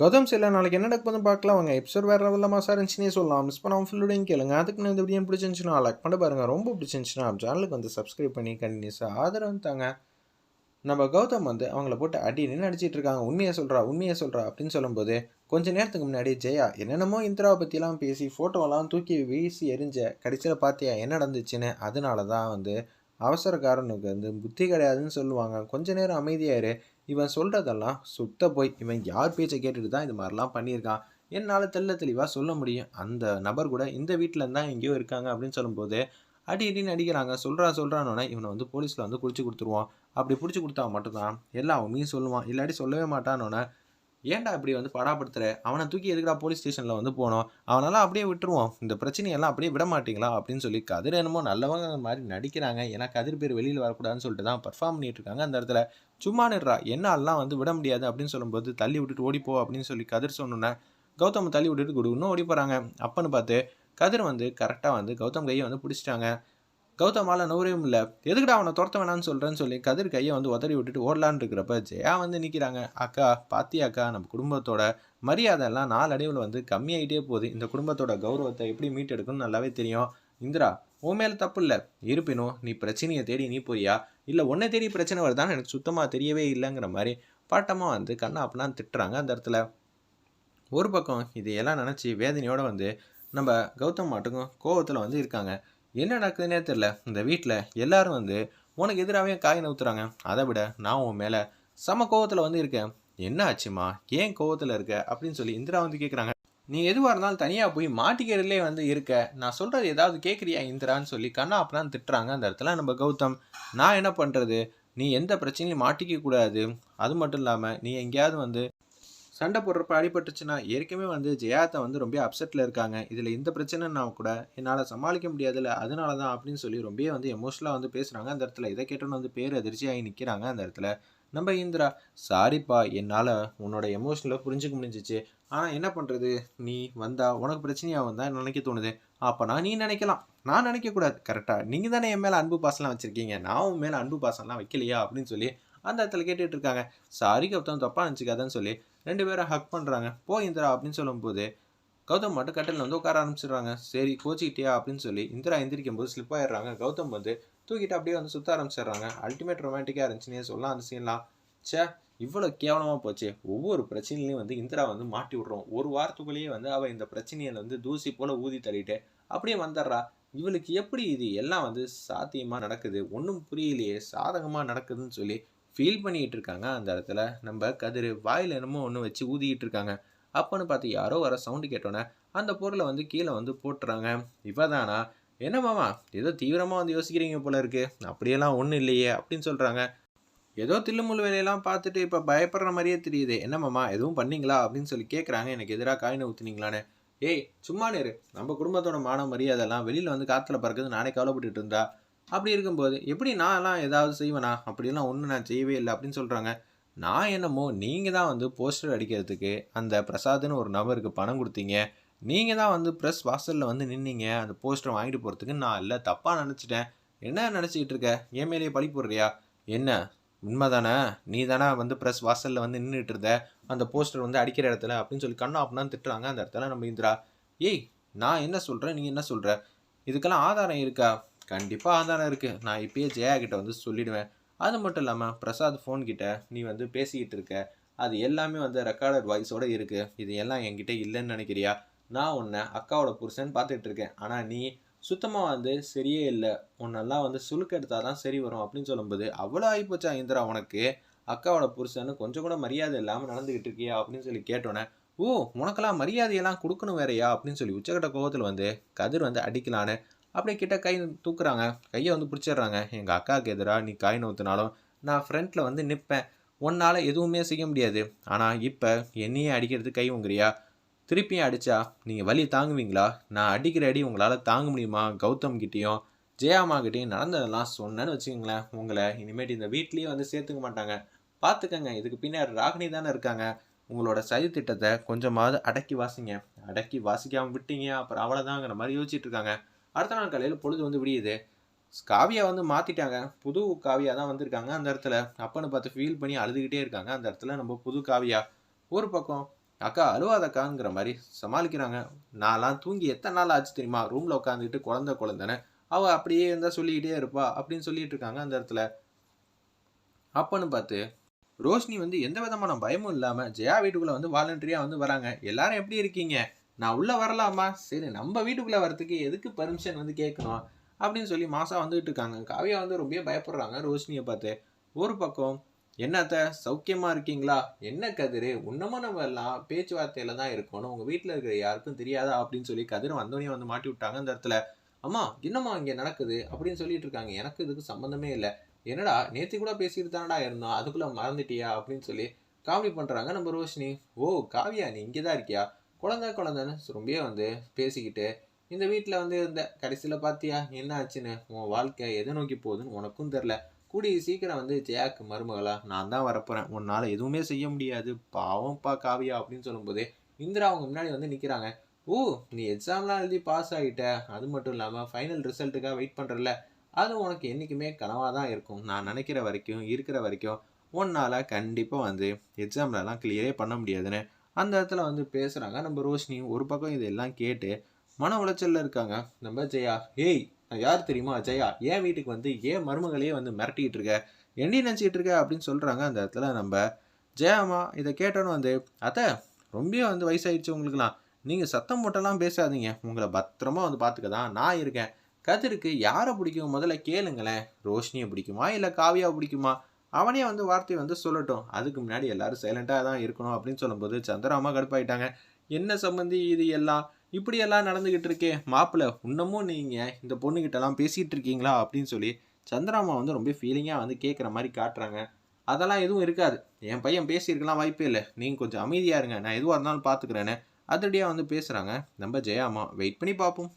கௌதம் சில நாளைக்கு என்ன நடக்குதுன்னு பார்க்கலாம். வாங்க எபிசோட் வேறு லெவலில் மாசாக இருந்துச்சுன்னே சொல்லலாம். மிஸ் பண்ணாமல் ஃபுல்லோடையும் கேளுங்க. அதுக்கு நான் இந்த வீடியோ பிடிச்சிருந்துச்சுன்னா லைக் பண்ண பாருங்க. ரொம்ப பிடிச்சிருந்துச்சுன்னா சேனலுக்கு வந்து சப்ஸ்கிரைப் பண்ணி கண்டினியூஸாக ஆதரவு தாங்க. நம்ம கௌதம் வந்து அவங்கள போட்டு அடி நின்று அடிச்சிட்டு இருக்காங்க. உண்மையை சொல்கிறா உண்மையை சொல்கிறா அப்படின்னு சொல்லும்போது கொஞ்ச நேரத்துக்கு முன்னாடி ஜெயா என்னென்னமோ இந்திராவை பற்றிலாம் பேசி ஃபோட்டோவெல்லாம் தூக்கி வீசி எரிஞ்ச கடைசியில் பார்த்தியா என்ன நடந்துச்சுன்னு அதனால தான் வந்து அவசரக்காரனுக்கு வந்து புத்தி கிடையாதுன்னு சொல்லுவாங்க. கொஞ்ச நேரம் அமைதியாயிரு இவன் சொல்கிறதெல்லாம் சுத்த போய். இவன் யார் பேச்சை கேட்டுட்டு தான் இது மாதிரிலாம் பண்ணியிருக்கான்? என்னால் தெள்ள தெளிவாக சொல்ல முடியும். அந்த நபர் கூட இந்த வீட்டில் தான் எங்கேயோ இருக்காங்க அப்படின்னு சொல்லும்போது அடி அடின்னு அடிக்கிறாங்க. சொல்கிறா சொல்கிறானோன்னே இவனை வந்து போலீஸில் வந்து பிடிச்சி கொடுத்துருவான். அப்படி பிடிச்சி கொடுத்தா மட்டும்தான் எல்லா உண்மையும் சொல்லுவான். இல்லாட்டி சொல்லவே மாட்டானோன்னே ஏன்டா இப்படி வந்து படாப்படுத்துற? அவனை தூக்கி எதுக்குடா போலீஸ் ஸ்டேஷனில் வந்து போனோம்? அவனால அப்படியே விட்டுருவோம். இந்த பிரச்சனையெல்லாம் அப்படியே விட மாட்டீங்களா? அப்படின்னு சொல்லி கதிர் என்னமோ நல்லவங்க மாதிரி நடிக்கிறாங்க. ஏன்னா கதிர் பேர் வெளியில் வரக்கூடாதுன்னு சொல்லிட்டு தான் பர்ஃபார்ம் பண்ணிட்டு இருக்காங்க அந்த இடத்துல. சும்மா நிடுறா என்னாலாம் வந்து விட முடியாது அப்படின்னு சொல்லும்போது தள்ளி விட்டுட்டு ஓடிப்போ அப்படின்னு சொல்லி கதிர் சொன்னோன்னே கௌதம் தள்ளி விட்டுட்டு குடுன்னு ஓடி போகிறாங்க அப்பன்னு பார்த்து கதிர் வந்து கரெக்டாக வந்து கௌதம் கையை வந்து பிடிச்சிட்டாங்க. கௌதமால நூறையும் இல்லை. எதுக்குடா அவனை துரத்த வேணான்னு சொல்கிறேன்னு சொல்லி கதிர் கையை வந்து உதறி விட்டுட்டு ஓடலான் இருக்கிறப்ப ஜெயா வந்து நிற்கிறாங்க அக்கா பாத்தியா அக்கா நம்ம குடும்பத்தோட மரியாதை எல்லாம் நாளடைவில் வந்து கம்மியாயிட்டே போகுது. இந்த குடும்பத்தோட கௌரவத்தை எப்படி மீட்டெடுக்கணும்னு நல்லாவே தெரியும். இந்திரா உன் மேலே தப்பு இல்லை. இருப்பினும் நீ பிரச்சனையை தேடி நீ போறியா? இல்லை உன்னை தேடி பிரச்சனை வருதான்னு எனக்கு சுத்தமாக தெரியவே இல்லைங்கிற மாதிரி பாட்டமாக வந்து கண்ணா அப்படிலாம் திட்டுறாங்க அந்த இடத்துல. ஒரு பக்கம் இதையெல்லாம் நினச்சி வேதனையோடு வந்து நம்ம கௌதம் மாட்டுக்கும் கோவத்தில் வந்து இருக்காங்க. என்ன நடக்குதுன்னே தெரில இந்த வீட்டில் எல்லாரும் வந்து உனக்கு எதிராகவே காய் நவுத்துறாங்க. அதை விட நான் உன் மேலே சம கோவத்தில் வந்து இருக்கேன். என்ன ஆச்சுமா? ஏன் கோவத்தில் இருக்க? அப்படின்னு சொல்லி இந்திரா வந்து கேட்குறாங்க நீ எதுவாக இருந்தாலும் தனியாக போய் மாட்டிக்கிறதுலே வந்து இருக்க. நான் சொல்கிறது ஏதாவது கேட்குறியா இந்திரான்னு சொல்லி கண்ணா அப்பனான்னு திட்டுறாங்க. அந்த இடத்துல நம்ம கௌதம் நான் என்ன பண்ணுறது நீ எந்த பிரச்சனையும் மாட்டிக்க கூடாது. அது மட்டும் இல்லாமல் நீ எங்கேயாவது வந்து சண்டை போடுறப்ப அடிபட்டுச்சுன்னா ஏற்கனவே வந்து ஜெயாத்தை வந்து ரொம்ப அப்செட்டில் இருக்காங்க. இதில் இந்த பிரச்சனைனா கூட என்னால் சமாளிக்க முடியாதுல்ல அதனால தான் அப்படின்னு சொல்லி ரொம்ப வந்து எமோஷனலாக வந்து பேசுகிறாங்க அந்த இடத்துல இதை கேட்டோன்னு வந்து பேர் அதிர்ச்சியாகி நிற்கிறாங்க அந்த இடத்துல. நம்ம இந்திரா சாரிப்பா என்னால் உன்னோட எமோஷனலை புரிஞ்சுக்க முடிஞ்சிச்சு. ஆனால் என்ன பண்ணுறது நீ வந்தால் உனக்கு பிரச்சனையாக வந்தால் நினைக்க தோணுது. அப்போனா நீ நினைக்கலாம். நான் நினைக்கக்கூடாது. கரெக்டாக நீங்கள் தானே என் மேலே அன்பு பாசம்லாம் வச்சுருக்கீங்க. நான் உன் மேலே அன்பு பாசம்லாம் வைக்கலையா? அப்படின்னு சொல்லி அந்த இடத்துல கேட்டுட்டு இருக்காங்க சாரி கௌதம் தப்பாக நினச்சிக்காதன்னு சொல்லி ரெண்டு பேரும் ஹக் பண்ணுறாங்க போ இந்திரா அப்படின்னு சொல்லும்போது கௌதம் மட்டும் கட்டில் வந்து உட்கார ஆரம்பிச்சிடுறாங்க. சரி கோச்சிக்கிட்டியா? அப்படின்னு சொல்லி இந்திரா எந்திரிக்கும் போது ஸ்லிப் ஆயிடுறாங்க. கௌதம் வந்து தூக்கிட்டு அப்படியே வந்து சுத்த ஆரம்பிச்சிடுறாங்க. அல்டிமேட் ரொமான்டிக்காக இருந்துச்சுன்னே சொல்லலாம் அந்த சீன்லாம் சே இவ்வளோ கேவலமாக போச்சு. ஒவ்வொரு பிரச்சனையிலையும் வந்து இந்திரா வந்து மாட்டி விட்றோம். ஒரு வாரத்துக்குள்ளேயே வந்து அவள் இந்த பிரச்சனையை வந்து தூசி போல் ஊதி தள்ளிட்டு அப்படியே வந்துடுறா. இவளுக்கு எப்படி இது எல்லாம் வந்து சாத்தியமாக நடக்குது? ஒன்றும் புரியலையே. சாதகமாக நடக்குதுன்னு சொல்லி ஃபீல் பண்ணிகிட்டு இருக்காங்க அந்த இடத்துல. நம்ம கதிர் வாயில் என்னமோ ஒன்று வச்சு ஊதிக்கிட்டு இருக்காங்க அப்போன்னு பார்த்து யாரோ வர சவுண்டு கேட்டோன்னே அந்த பொருளை வந்து கீழே வந்து போட்டுறாங்க. இவதானா? என்ன மாமா ஏதோ தீவிரமாக வந்து யோசிக்கிறீங்க போல இருக்கு. அப்படியெல்லாம் ஒன்றும் இல்லையே அப்படின்னு சொல்கிறாங்க ஏதோ தில்லுமுள் வேலையெல்லாம் பார்த்துட்டு இப்போ பயப்படுற மாதிரியே தெரியுது. என்ன மாமா எதுவும் பண்ணீங்களா? அப்படின்னு சொல்லி கேட்குறாங்க எனக்கு எதிராக காயினை ஊற்றுனீங்களான்னு ஏய் சும்மா நேரு நம்ம குடும்பத்தோட மான மரியாதைலாம் வெளியில் வந்து காற்றுல பறக்குது. நானே கவலைப்பட்டுட்டு இருந்தா. அப்படி இருக்கும்போது எப்படி நான்லாம் ஏதாவது செய்வேனா? அப்படிலாம் ஒன்றும் நான் செய்யவே இல்லை அப்படின்னு சொல்கிறாங்க நான் என்னமோ நீங்கள் தான் வந்து போஸ்டர் அடிக்கிறதுக்கு அந்த பிரசாத்னு ஒரு நபருக்கு பணம் கொடுத்தீங்க. நீங்கள் தான் வந்து ப்ரெஸ் வாசலில் வந்து நின்னீங்க. அந்த போஸ்டர் வாங்கிட்டு போகிறதுக்கு நான் இல்லை. தப்பாக நினச்சிட்டேன். என்ன நினச்சிக்கிட்டு இருக்க? என் மேலேயே பழி போடுறியா? என்ன? உண்மை தானே நீ தானே வந்து ப்ரெஸ் வாசலில் வந்து நின்றுட்டு இருந்த? அந்த போஸ்டர் வந்து அடிக்கிற இடத்துல? அப்படின்னு சொல்லி கண்ணா அப்படின்னு திட்டுறாங்க அந்த இடத்துல நம்ம இந்திரா. ஏய் நான் என்ன சொல்கிறேன் நீ என்ன சொல்கிற இதுக்கெல்லாம் ஆதாரம் இருக்கா? கண்டிப்பாக ஆதாரம் இருக்குது நான் இப்பயே ஜெயா கிட்ட வந்து சொல்லிடுவேன். அது மட்டும் இல்லாமல் பிரசாத் ஃபோன் கிட்ட நீ வந்து பேசிக்கிட்டு இருக்க. அது எல்லாமே வந்து ரெக்கார்டட் வாய்ஸோடு இருக்குது இது எல்லாம் என்கிட்ட இல்லைன்னு நினைக்கிறியா? நான் உன்னை அக்காவோட புருஷன் பார்த்துட்டு இருக்கேன். ஆனால் நீ சுத்தமாக வந்து சரியே இல்லை. உன்னெல்லாம் வந்து சுழுக்க எடுத்தால் தான் சரி வரும் அப்படின்னு சொல்லும்போது அவ்வளோ ஆகிப்போச்சா இந்திரா உனக்கு? அக்காவோட புருஷன்னு கொஞ்சம் கூட மரியாதை இல்லாமல் நடந்துக்கிட்டு இருக்கியா அப்படின்னு சொல்லி கேட்டோன்னே ஓ உனக்கெல்லாம் மரியாதையெல்லாம் கொடுக்கணும் வேறையா? அப்படின்னு சொல்லி உச்சக்கட்ட கோபத்தில் வந்து கதிர் வந்து அடிக்கலான்னு அப்படியே கிட்ட கை தூக்குறாங்க. கையை வந்து பிடிச்சிடுறாங்க. எங்கள் அக்காவுக்கு எதிராக நீ காய் நூற்றினாலும் நான் ஃப்ரண்ட்டில் வந்து நிற்பேன் உன்னால் எதுவுமே செய்ய முடியாது. ஆனால் இப்போ என்னையே அடிக்கிறது கை உங்குறியா திருப்பியும் அடித்தா நீங்கள் வலி தாங்குவீங்களா? நான் அடிக்கிற அடி உங்களால் தாங்க முடியுமா? கௌதம் கிட்டேயும் ஜெயாமா கிட்டேயும் நடந்ததெல்லாம் சொன்னேன்னு வச்சுக்கோங்களேன். உங்களை இனிமேட்டு இந்த வீட்லேயே வந்து சேர்த்துக்க மாட்டாங்க. பார்த்துக்கங்க இதுக்கு பின்னாடி ராகினி தானே இருக்காங்க. உங்களோட சதி திட்டத்தை கொஞ்சமாவது அடக்கி வாசிங்க. அடக்கி வாசிக்காமல் விட்டீங்க. அப்புறம் அவ்வளோதாங்கிற மாதிரி யோசிச்சுட்டு இருக்காங்க. அடுத்த நாள் காலையில் பொழுது வந்து விடியுது. காவியா வந்து மாற்றிட்டாங்க புது காவியா தான் வந்திருக்காங்க அந்த இடத்துல. அப்பன்னு பார்த்து ஃபீல் பண்ணி அழுதுகிட்டே இருக்காங்க அந்த இடத்துல நம்ம புது காவியா. ஒரு பக்கம் அக்கா அழுவாதக்காங்கிற மாதிரி சமாளிக்கிறாங்க. நான்லாம் தூங்கி எத்தனை நாள் ஆச்சு தெரியுமா? ரூமில் உட்காந்துக்கிட்டு குழந்த குழந்தைன்னு. அவள் அப்படியே இருந்தால் சொல்லிக்கிட்டே இருப்பா. அப்படின்னு சொல்லிட்டு இருக்காங்க அந்த இடத்துல. அப்பன்னு பார்த்து ரோஷினி வந்து எந்த விதமான பயமும் இல்லாமல் ஜெயா வீட்டுக்குள்ளே வந்து வாலண்டரியாக வந்து வராங்க. எல்லாரும் எப்படி இருக்கீங்க? நான் உள்ளே வரலாமா? சரி நம்ம வீட்டுக்குள்ளே வரத்துக்கு எதுக்கு பர்மிஷன் வந்து கேட்கணும்? அப்படின்னு சொல்லி மாசா வந்துகிட்டு இருக்காங்க. காவியா வந்து ரொம்ப பயப்படுறாங்க ரோஷினியை பார்த்து. ஒரு பக்கம் என்னத்த சௌக்கியமாக இருக்கீங்களா? என்ன கதிரு? உன்னமும் நம்ம எல்லாம் பேச்சுவார்த்தையில் தான் இருக்கணும். உங்கள் வீட்டில் இருக்கிற யாருக்கும் தெரியாதா? அப்படின்னு சொல்லி கதிர் வந்தோடனே வந்து மாட்டி விட்டாங்க அந்த இடத்துல. அம்மா என்னம்மா இங்கே நடக்குது? அப்படின்னு சொல்லிட்டு இருக்காங்க. எனக்கு இதுக்கு சம்மந்தமே இல்லை. என்னடா நேற்று கூட பேசிட்டு தானடா இருந்தோம். அதுக்குள்ளே மறந்துட்டியா? அப்படின்னு சொல்லி காமெடி பண்ணுறாங்க நம்ம ரோஷினி. ஓ காவியா நீ இங்கே தான் இருக்கியா? குழந்தை குழந்தைன்னு ரொம்ப வந்து பேசிக்கிட்டு இந்த வீட்டில் வந்து இருந்த கடைசியில் பார்த்தியா என்ன ஆச்சுன்னு உன் வாழ்க்கை எதை நோக்கி போகுதுன்னு உனக்கும் தெரில கூடிய சீக்கிரம் வந்து ஜெயாக்கு மருமகளா நான் தான் வரப்போகிறேன் உன்னால் எதுவுமே செய்ய முடியாது. பாவம்ப்பா காவியா அப்படின்னு சொல்லும்போது இந்திரா அவங்க முன்னாடி வந்து நிற்கிறாங்க ஓ நீ எக்ஸாம்லாம் எழுதி பாஸ் ஆகிட்ட அது மட்டும் இல்லாமல் ஃபைனல் ரிசல்ட்டுக்காக வெயிட் பண்ணுறல அது உனக்கு என்றைக்குமே கனவாக தான் இருக்கும். நான் நினைக்கிற வரைக்கும் இருக்கிற வரைக்கும் உன்னால் கண்டிப்பாக வந்து எக்ஸாம்லலாம் கிளியரே பண்ண முடியாதுன்னு அந்த இடத்துல வந்து பேசுகிறாங்க நம்ம ரோஷினி ஒரு பக்கம் இதெல்லாம் கேட்டு மன உளைச்சலில் இருக்காங்க. நம்ம ஜெயா ஏய் நான் யார் தெரியுமா ஜெயா ஏன் வீட்டுக்கு வந்து ஏன் மருமகளையே வந்து மிரட்டிகிட்டு இருக்க? என்ன நினச்சிக்கிட்டு இருக்க? அப்படின்னு சொல்கிறாங்க அந்த இடத்துல நம்ம ஜெயாமா இதை கேட்டோன்னு வந்து அத்தை ரொம்ப வந்து வயசாயிடுச்சு உங்களுக்குலாம் நீங்கள் சத்தம் போட்டெல்லாம் பேசாதீங்க. உங்களை பத்திரமா வந்து பார்த்துக்க தான் நான் இருக்கேன். கதிருக்கு யாரை பிடிக்கும்? முதல்ல கேளுங்களேன். ரோஷினியை பிடிக்குமா? இல்லை காவியா பிடிக்குமா? அவனே வந்து வார்த்தையை வந்து சொல்லட்டும். அதுக்கு முன்னாடி எல்லாரும் சைலண்டாக தான் இருக்கணும் அப்படின்னு சொல்லும்போது சந்திராமா கடுப்பாயிட்டாங்க. என்ன சம்மந்தி இது எல்லாம்? இப்படியெல்லாம் நடந்துக்கிட்டு இருக்கே. மாப்பிள்ளை இன்னமும் நீங்கள் இந்த பொண்ணுக்கிட்டலாம் பேசிகிட்டு இருக்கீங்களா? அப்படின்னு சொல்லி சந்திராமா வந்து ரொம்ப ஃபீலிங்காக வந்து கேட்குற மாதிரி காட்டுறாங்க. அதெல்லாம் எதுவும் இருக்காது. என் பையன் பேசியிருக்கலாம் வாய்ப்பே இல்லை. நீங்கள் கொஞ்சம் அமைதியாக இருங்க. நான் எதுவாக இருந்தாலும் பார்த்துக்கிறேன்னு அதிரடியாக வந்து பேசுகிறாங்க நம்ம ஜெயாமா வெயிட் பண்ணி பார்ப்போம்